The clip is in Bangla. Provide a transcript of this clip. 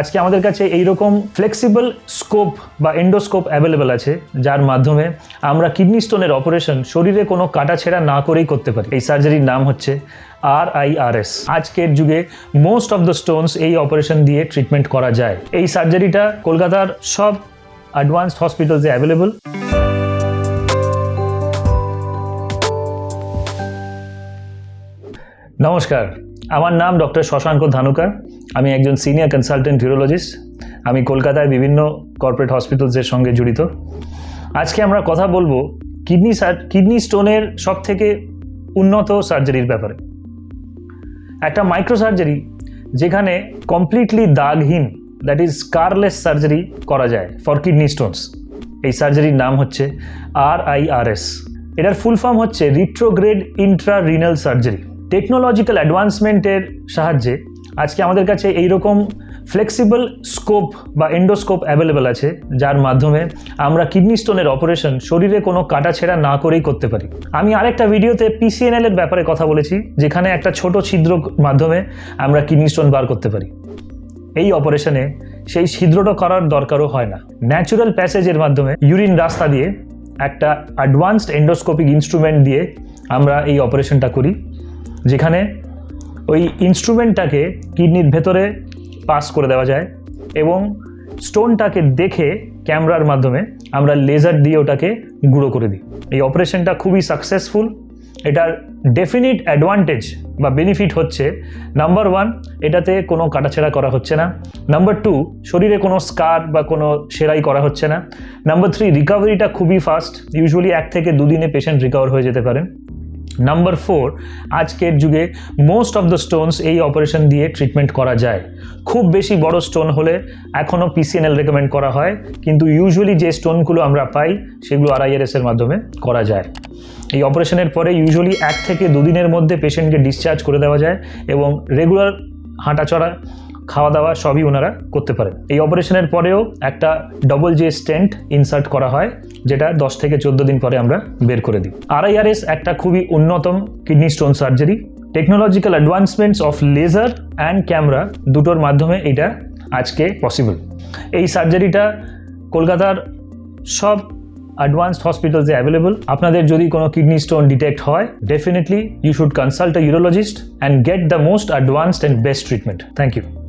আজকে আমাদের কাছে এইরকম ফ্লেক্সিবল স্কোপ বা এন্ডোস্কোপ অ্যাভেলেবেল আছে, যার মাধ্যমে আমরা কিডনি স্টোনের অপারেশন শরীরে কোনো কাটাছেড়া না করেই করতে পারি। এই সার্জারির নাম হচ্ছে আর আই আর এস আজকের যুগে মোস্ট অফ দ্য স্টোনস এই অপারেশন দিয়ে ট্রিটমেন্ট করা যায়। এই সার্জারিটা কলকাতার সব অ্যাডভান্সড হসপিটালসে অ্যাভেলেবল নমস্কার, আমার নাম ডক্টর শশাঙ্ক ধানুকার। আমি একজন সিনিয়র কনসালটেন্ট ইউরোলজিস্ট আমি কলকাতায় বিভিন্ন কর্পোরেট হসপিটালসের সঙ্গে জড়িত। আজকে আমরা কথা বলব কিডনি কিডনি স্টোনের সব থেকে উন্নত সার্জারির ব্যাপারে। একটা মাইক্রো সার্জারি যেখানে কমপ্লিটলি দাগহীন দ্যাট ইজ স্কারলেস সার্জারি করা যায় ফর কিডনি স্টোনস এই সার্জারির নাম হচ্ছে আর আই আর এস এটার ফুল ফর্ম হচ্ছে retrograde intra renal surgery technological অ্যাডভান্সমেন্টের সাহায্যে আজকে আমাদের কাছে এইরকম ফ্লেক্সিবল স্কোপ বা এন্ডোস্কোপ অ্যাভেলেবেল আছে, যার মাধ্যমে আমরা কিডনি স্টোনের অপারেশন শরীরে কোনো কাটাছেড়া না করেই করতে পারি। আমি আরেকটা ভিডিওতে পিসিএনএল এর ব্যাপারে কথা বলেছি, যেখানে একটা ছোট ছিদ্র মাধ্যমে আমরা কিডনি স্টোন বার করতে পারি। এই অপারেশনে সেই ছিদ্রটা করার দরকারও হয় না। ন্যাচুরাল প্যাসেজের মাধ্যমে ইউরিন রাস্তা দিয়ে একটা অ্যাডভান্সড এন্ডোস্কোপিক ইনস্ট্রুমেন্ট দিয়ে আমরা এই অপারেশনটা করি, যেখানে ওই ইনস্ট্রুমেন্টটাকে কিডনির ভেতরে পাস করে দেওয়া যায় এবং স্টোনটাকে দেখে ক্যামেরার মাধ্যমে আমরা লেজার দিয়ে ওটাকে গুঁড়ো করে দিই। এই অপারেশনটা খুবই সাকসেসফুল এটার ডেফিনিট অ্যাডভান্টেজ বা বেনিফিট হচ্ছে নাম্বার ওয়ান এটাতে কোনো কাটাছেড়া করা হচ্ছে না। নাম্বার টু শরীরে কোনো স্কার বা কোনো সেরাই করা হচ্ছে না। নাম্বার থ্রি রিকভারিটা খুবই ফাস্ট ইউজুয়ালি এক থেকে দুদিনে পেশেন্ট রিকভার হয়ে যেতে পারেন। নাম্বার ফোর আজকের যুগে মোস্ট অফ দ্য স্টোনস এই অপারেশন দিয়ে ট্রিটমেন্ট করা যায়। খুব বেশি বড় স্টোন হলে এখনও পিসিএনএল রেকমেন্ড করা হয়, কিন্তু ইউজুয়ালি যে স্টোনগুলো আমরা পাই, সেগুলো আরআইআরএস এর মাধ্যমে করা যায়। এই অপারেশনের পরে ইউজুয়ালি এক থেকে দুদিনের মধ্যে পেশেন্টকে ডিসচার্জ করে দেওয়া যায় এবং রেগুলার হাঁটাচড়া খাওয়া দাওয়া সবই ওনারা করতে পারেন। এই অপারেশনের পরেও একটা ডবল জে স্টেন্ট ইনসার্ট করা হয়, যেটা দশ থেকে চোদ্দ দিন পরে আমরা বের করে দিই। আরআইআরএস একটা খুবই উন্নতম kidney stone surgery technological advancements of laser and camera দুটোর মাধ্যমে এটা আজকে পসিবল এই সার্জারিটা কলকাতার সব অ্যাডভান্সড হসপিটালসে অ্যাভেলেবল আপনাদের যদি কোনো কিডনি স্টোন ডিটেক্ট হয় definitely you should consult a urologist and get the most advanced and best treatment thank you